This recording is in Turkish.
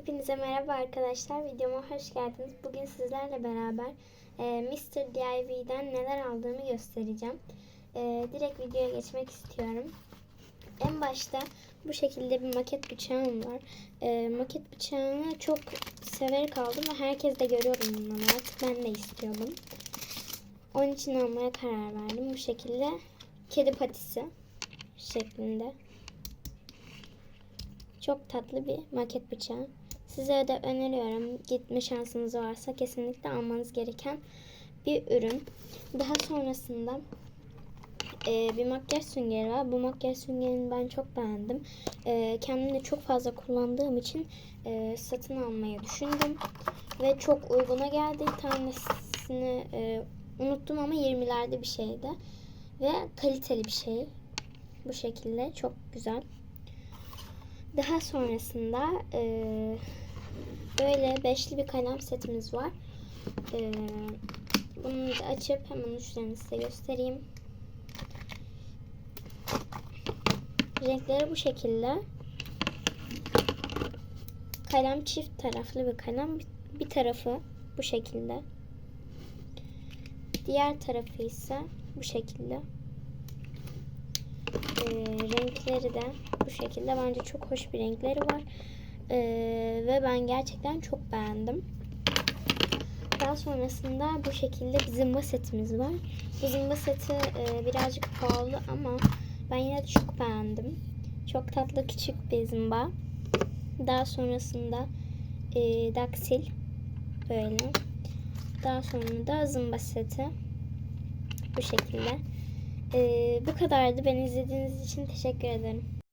Hepinize merhaba arkadaşlar. Videoma hoş geldiniz. Bugün sizlerle beraber e, Mr. DIY'den neler aldığımı göstereceğim. E, direkt videoya geçmek istiyorum. En başta bu şekilde bir maket bıçağım var. E, maket bıçağını çok severek aldım ve herkes de görüyorum bunları. Artık ben de istiyordum. Onun için almaya karar verdim. Bu şekilde kedi patisi şeklinde. Çok tatlı bir maket bıçağı. Size de öneriyorum. Gitme şansınız varsa kesinlikle almanız gereken bir ürün. Daha sonrasında e, bir makyaj süngeri var. Bu makyaj süngerini ben çok beğendim. E, kendim de çok fazla kullandığım için e, satın almayı düşündüm. Ve çok uyguna geldi. Tanesini e, unuttum ama 20'lerde bir şeydi. Ve kaliteli bir şey. Bu şekilde çok güzel. Daha sonrasında e, böyle beşli bir kalem setimiz var. E, bunu da açıp hemen uçlarını size göstereyim. Renkleri bu şekilde. Kalem çift taraflı bir kalem. Bir- tarafı bu şekilde. Diğer tarafı ise bu şekilde. Renkleri de bu şekilde. Bence çok hoş bir renkleri var. Ee, ve ben gerçekten çok beğendim. Daha sonrasında bu şekilde bir zımba setimiz var. Bu zımba seti e, birazcık pahalı ama ben yine de çok beğendim. Çok tatlı küçük bir zımba. Daha sonrasında e, daksil böyle. Daha sonra da zımba seti bu şekilde. Ee, bu kadardı. Beni izlediğiniz için teşekkür ederim.